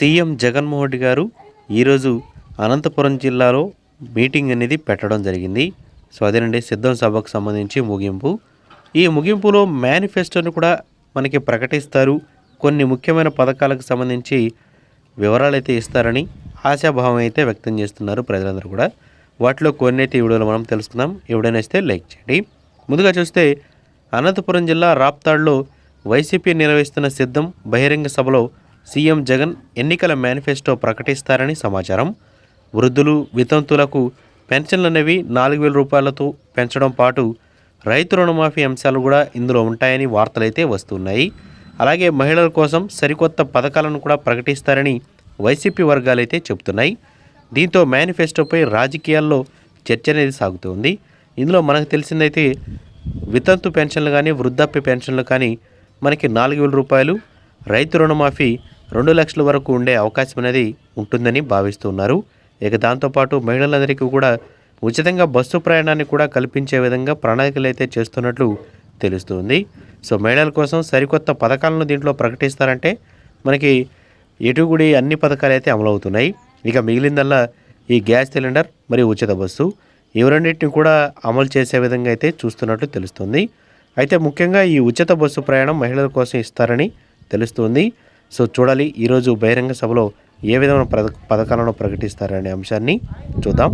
CM Jaganmohan Reddy గారు ఈరోజు అనంతపురం జిల్లాలో మీటింగ్ అనేది పెట్టడం జరిగింది. సో అదేనండి సిద్ధం సభకు సంబంధించి ముగింపు. ఈ ముగింపులో మేనిఫెస్టోను కూడా మనకి ప్రకటిస్తారు. కొన్ని ముఖ్యమైన పథకాలకు సంబంధించి వివరాలు అయితే ఇస్తారని ఆశాభావం అయితే వ్యక్తం చేస్తున్నారు ప్రజలందరూ కూడా. వాటిలో కొన్ని అయితే ఈ వీడియోలో మనం తెలుసుకుందాం. ఎవడైనా ఇస్తే లైక్ చేయండి. ముందుగా చూస్తే అనంతపురం జిల్లా రాప్తాడ్లో వైసీపీ నిర్వహిస్తున్న సిద్ధం బహిరంగ సభలో సీఎం జగన్ ఎన్నికల మేనిఫెస్టో ప్రకటిస్తారని సమాచారం. వృద్ధులు వితంతులకు పెన్షన్లు అనేవి నాలుగు వేల రూపాయలతో పెంచడం పాటు రైతు రుణమాఫీ అంశాలు కూడా ఇందులో ఉంటాయని వార్తలైతే వస్తున్నాయి. అలాగే మహిళల కోసం సరికొత్త పథకాలను కూడా ప్రకటిస్తారని వైసీపీ వర్గాలైతే చెబుతున్నాయి. దీంతో మేనిఫెస్టోపై రాజకీయాల్లో చర్చ అనేది సాగుతోంది. ఇందులో మనకు తెలిసిందైతే వితంతు పెన్షన్లు కానీ వృద్ధాప్య పెన్షన్లు కానీ మనకి నాలుగు వేల రూపాయలు రైతు రుణమాఫీ రెండు లక్షల వరకు ఉండే అవకాశం అనేది ఉంటుందని భావిస్తున్నారు ఇక దాంతోపాటు మహిళలందరికీ కూడా ఉచితంగా బస్సు ప్రయాణాన్ని కూడా కల్పించే విధంగా ప్రణాళికలు అయితే చేస్తున్నట్లు తెలుస్తుంది. సో మహిళల కోసం సరికొత్త పథకాలను దీంట్లో ప్రకటిస్తారంటే మనకి ఎటుగుడి అన్ని పథకాలు అయితే అమలవుతున్నాయి. ఇక మిగిలిందల్లా ఈ గ్యాస్ సిలిండర్ మరియు ఉచిత బస్సు ఇవి రెండింటిని కూడా అమలు చేసే విధంగా అయితే చూస్తున్నట్లు తెలుస్తుంది. అయితే ముఖ్యంగా ఈ ఉచిత బస్సు ప్రయాణం మహిళల కోసం ఇస్తారని తెలుస్తుంది. సో చూడాలి ఈరోజు బహిరంగ సభలో ఏ విధమైన పథకాలను ప్రకటిస్తారనే అంశాన్ని చూద్దాం.